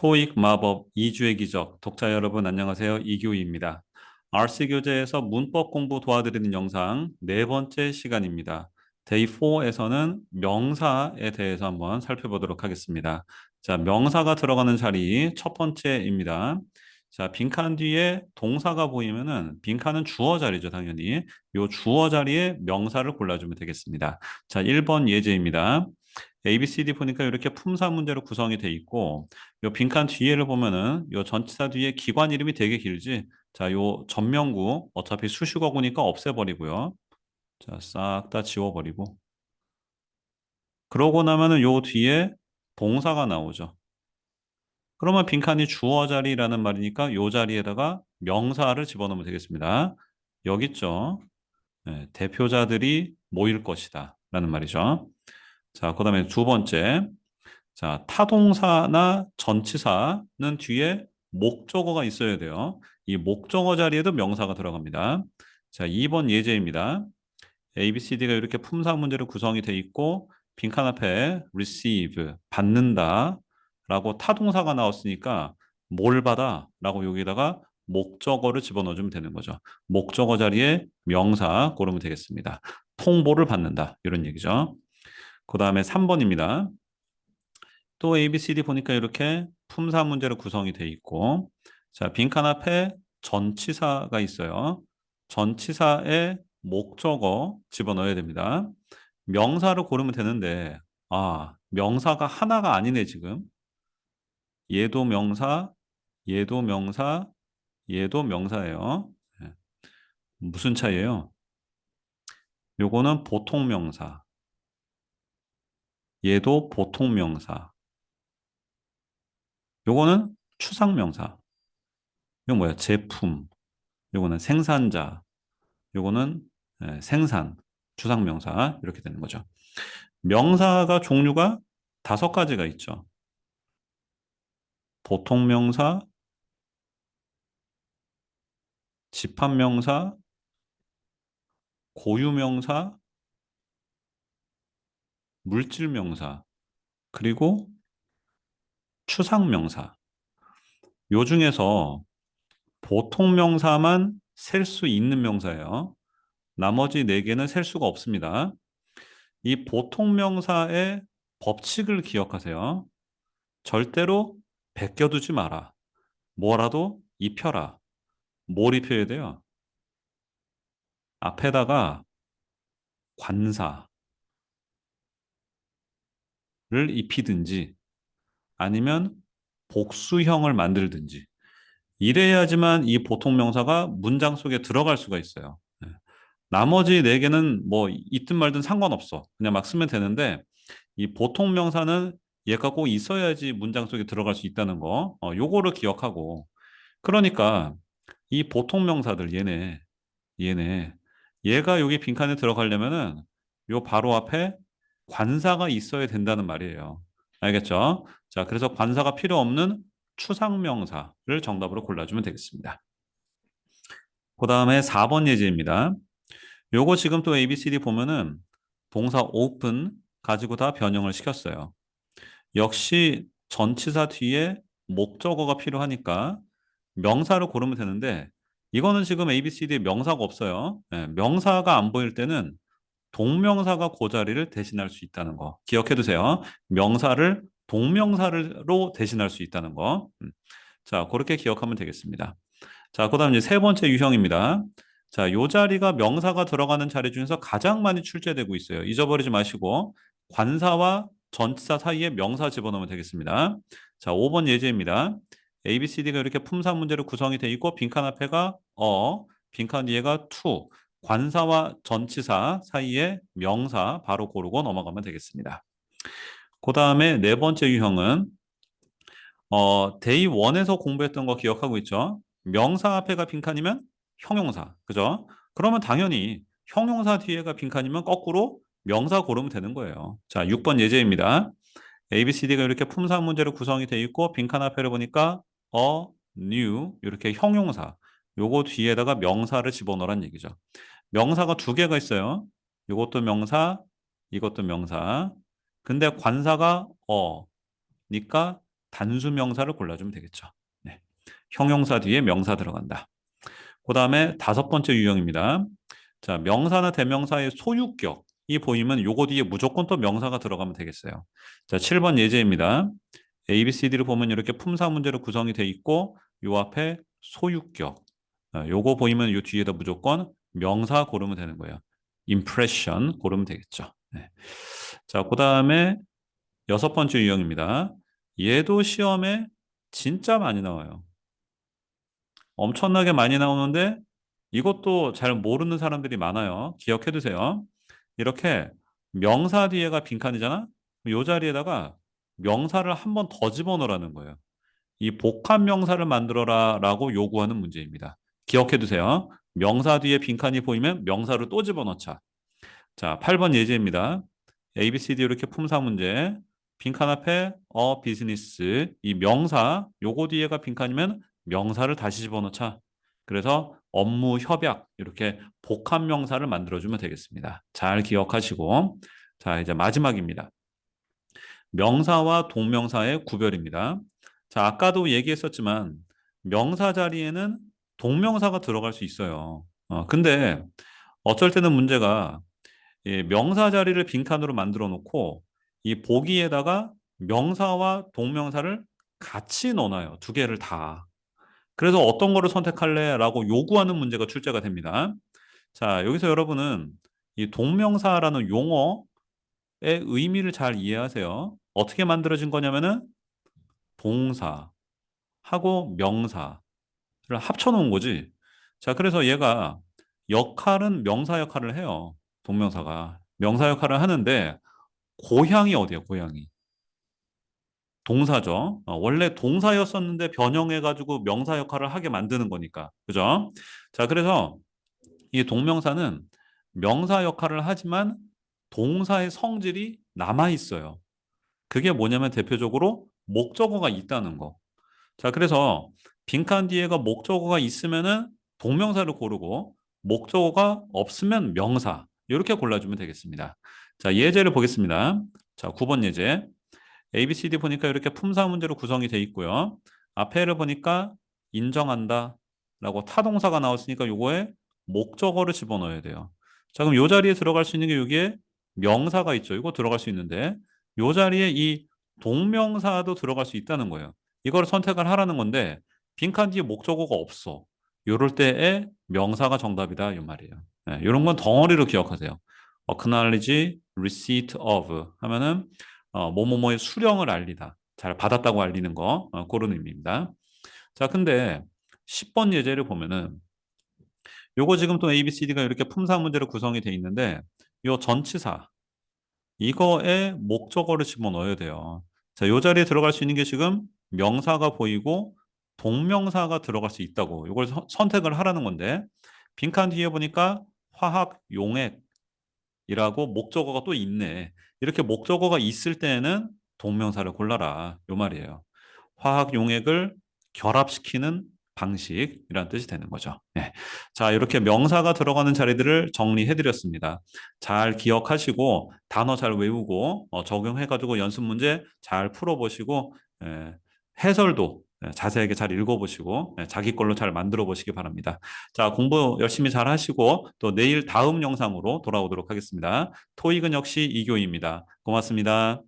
토익 마법 2주의 기적 독자 여러분 안녕하세요 이규희입니다. RC 교재에서 문법 공부 도와드리는 영상 네 번째 시간입니다. 데이 4에서는 명사에 대해서 한번 살펴보도록 하겠습니다. 자, 명사가 들어가는 자리 첫 번째입니다. 자, 빈칸 뒤에 동사가 보이면은 빈칸은 주어 자리죠, 당연히. 요 주어 자리에 명사를 골라주면 되겠습니다. 자, 1번 예제입니다. A, B, C, D 보니까 이렇게 품사 문제로 구성이 돼 있고 요 빈칸 뒤에를 보면은 요 전치사 뒤에 기관 이름이 되게 길지. 자, 요 전명구 어차피 수식어구니까 없애버리고요. 자, 싹 다 지워버리고. 그러고 나면은 요 뒤에 동사가 나오죠. 그러면 빈칸이 주어 자리라는 말이니까 요 자리에다가 명사를 집어넣으면 되겠습니다. 여기 있죠. 네, 대표자들이 모일 것이다. 라는 말이죠. 자, 그 다음에 두 번째. 자, 타동사나 전치사는 뒤에 목적어가 있어야 돼요. 이 목적어 자리에도 명사가 들어갑니다. 자, 2번 예제입니다. A, B, C, D가 이렇게 품사 문제로 구성이 돼 있고 빈칸 앞에 receive, 받는다 라고 타동사가 나왔으니까 뭘 받아? 라고 여기다가 목적어를 집어넣어주면 되는 거죠. 목적어 자리에 명사 고르면 되겠습니다. 통보를 받는다. 이런 얘기죠. 그 다음에 3번입니다. 또 A, B, C, D 보니까 이렇게 품사 문제로 구성이 돼 있고 자 빈칸 앞에 전치사가 있어요. 전치사에 목적어 집어넣어야 됩니다. 명사를 고르면 되는데 아 명사가 하나가 아니네 지금. 얘도 명사, 얘도 명사, 얘도 명사예요. 네. 무슨 차이예요? 요거는 보통 명사. 얘도 보통 명사. 요거는 추상 명사. 이거 뭐야? 제품. 요거는 생산자. 요거는 예, 생산. 추상 명사. 이렇게 되는 거죠. 명사가 종류가 다섯 가지가 있죠. 보통 명사, 집합 명사, 고유 명사, 물질 명사, 그리고 추상 명사. 요 중에서 보통 명사만 셀 수 있는 명사예요. 나머지 네 개는 셀 수가 없습니다. 이 보통 명사의 법칙을 기억하세요. 절대로 베껴두지 마라. 뭐라도 입혀라. 뭘 입혀야 돼요? 앞에다가 관사를 입히든지 아니면 복수형을 만들든지 이래야지만 이 보통 명사가 문장 속에 들어갈 수가 있어요. 네. 나머지 네 개는 뭐 있든 말든 상관없어. 그냥 막 쓰면 되는데 이 보통 명사는 얘가 꼭 있어야지 문장 속에 들어갈 수 있다는 거. 어, 요거를 기억하고. 그러니까 이 보통 명사들 얘네 얘네 얘가 여기 빈칸에 들어가려면은 요 바로 앞에 관사가 있어야 된다는 말이에요. 알겠죠? 자, 그래서 관사가 필요 없는 추상명사를 정답으로 골라주면 되겠습니다. 그 다음에 4번 예제입니다. 요거 지금 또 ABCD 보면은 동사 open 가지고 다 변형을 시켰어요. 역시 전치사 뒤에 목적어가 필요하니까 명사를 고르면 되는데 이거는 지금 ABCD에 명사가 없어요. 네, 명사가 안 보일 때는 동명사가 그 자리를 대신할 수 있다는 거 기억해 두세요. 명사를 동명사로 대신할 수 있다는 거. 음. 자, 그렇게 기억하면 되겠습니다. 자, 그 다음 이제 세 번째 유형입니다. 자, 요 자리가 명사가 들어가는 자리 중에서 가장 많이 출제되고 있어요. 잊어버리지 마시고 관사와 전치사 사이에 명사 집어넣으면 되겠습니다. 자, 5번 예제입니다. A, B, C, D가 이렇게 품사 문제로 구성이 되어 있고 빈칸 앞에가 어, 빈칸 뒤에가 to, 관사와 전치사 사이에 명사 바로 고르고 넘어가면 되겠습니다. 그 다음에 네 번째 유형은 어, 데이 1에서 공부했던 거 기억하고 있죠? 명사 앞에가 빈칸이면 형용사, 그죠? 그러면 당연히 형용사 뒤에가 빈칸이면 거꾸로 명사 고르면 되는 거예요. 자, 6번 예제입니다. A, B, C, D가 이렇게 품사 문제로 구성이 되어 있고 빈칸 앞에를 보니까 a, new 이렇게 형용사 요거 뒤에다가 명사를 집어넣으란 얘기죠. 명사가 두 개가 있어요. 이것도 명사, 이것도 명사. 근데 관사가 어니까 단수 명사를 골라주면 되겠죠. 네. 형용사 뒤에 명사 들어간다. 그 다음에 다섯 번째 유형입니다. 자, 명사나 대명사의 소유격 이 보이면 요거 뒤에 무조건 또 명사가 들어가면 되겠어요. 자, 7번 예제입니다. A, B, C, D를 보면 이렇게 품사 문제로 구성이 돼 있고 요 앞에 소유격. 아, 요거 보이면 요 뒤에다 무조건 명사 고르면 되는 거예요. impression 고르면 되겠죠. 네. 자, 그 다음에 여섯 번째 유형입니다. 얘도 시험에 진짜 많이 나와요. 엄청나게 많이 나오는데 이것도 잘 모르는 사람들이 많아요. 기억해 두세요. 이렇게 명사 뒤에가 빈칸이잖아? 이 자리에다가 명사를 한 번 더 집어넣으라는 거예요. 이 복합 명사를 만들어라 라고 요구하는 문제입니다. 기억해 두세요. 명사 뒤에 빈칸이 보이면 명사를 또 집어넣자. 자, 8번 예제입니다. A, B, C, D 이렇게 품사 문제. 빈칸 앞에 어 비즈니스 이 명사 요거 뒤에가 빈칸이면 명사를 다시 집어넣자. 그래서 업무 협약 이렇게 복합 명사를 만들어주면 되겠습니다. 잘 기억하시고 자 이제 마지막입니다. 명사와 동명사의 구별입니다. 자 아까도 얘기했었지만 명사 자리에는 동명사가 들어갈 수 있어요. 어, 근데 어쩔 때는 문제가 이 명사 자리를 빈칸으로 만들어 놓고 이 보기에다가 명사와 동명사를 같이 넣어놔요. 두 개를 다. 그래서 어떤 거를 선택할래? 라고 요구하는 문제가 출제가 됩니다. 자, 여기서 여러분은 이 동명사라는 용어의 의미를 잘 이해하세요. 어떻게 만들어진 거냐면은 동사 하고 명사를 합쳐놓은 거지. 자, 그래서 얘가 역할은 명사 역할을 해요. 동명사가. 명사 역할을 하는데 고향이 어디야, 고향이? 동사죠. 어, 원래 동사였었는데 변형해가지고 명사 역할을 하게 만드는 거니까. 그죠? 자, 그래서 이 동명사는 명사 역할을 하지만 동사의 성질이 남아있어요. 그게 뭐냐면 대표적으로 목적어가 있다는 거. 자, 그래서 빈칸 뒤에가 목적어가 있으면은 동명사를 고르고 목적어가 없으면 명사. 이렇게 골라주면 되겠습니다. 자, 예제를 보겠습니다. 자, 9번 예제. A, B, C, D 보니까 이렇게 품사 문제로 구성이 돼 있고요. 앞에를 보니까 인정한다 라고 타동사가 나왔으니까 요거에 목적어를 집어넣어야 돼요. 자, 그럼 요 자리에 들어갈 수 있는 게 여기에 명사가 있죠. 이거 들어갈 수 있는데 요 자리에 이 동명사도 들어갈 수 있다는 거예요. 이걸 선택을 하라는 건데 빈칸 뒤에 목적어가 없어. 요럴 때에 명사가 정답이다 이 말이에요. 네, 이런 건 덩어리로 기억하세요. acknowledge, receipt of 하면은 어, 뭐뭐뭐의 수령을 알리다. 잘 받았다고 알리는 거 어, 그런 의미입니다. 자, 근데 10번 예제를 보면은 요거 지금 또 A, B, C, D가 이렇게 품사 문제로 구성이 돼 있는데 요 전치사 이거에 목적어를 집어넣어야 돼요. 자, 요 자리에 들어갈 수 있는 게 지금 명사가 보이고 동명사가 들어갈 수 있다고 이걸 서, 선택을 하라는 건데 빈칸 뒤에 보니까 화학 용액이라고 목적어가 또 있네. 이렇게 목적어가 있을 때에는 동명사를 골라라. 요 말이에요. 화학 용액을 결합시키는 방식이란 뜻이 되는 거죠. 네. 자, 이렇게 명사가 들어가는 자리들을 정리해 드렸습니다. 잘 기억하시고 단어 잘 외우고 어, 적용해 가지고 연습 문제 잘 풀어 보시고 예, 해설도 예, 자세하게 잘 읽어보시고 예, 자기 걸로 잘 만들어 보시기 바랍니다. 자, 공부 열심히 잘 하시고 또 내일 다음 영상으로 돌아오도록 하겠습니다. 토익은 역시 이교입니다. 고맙습니다.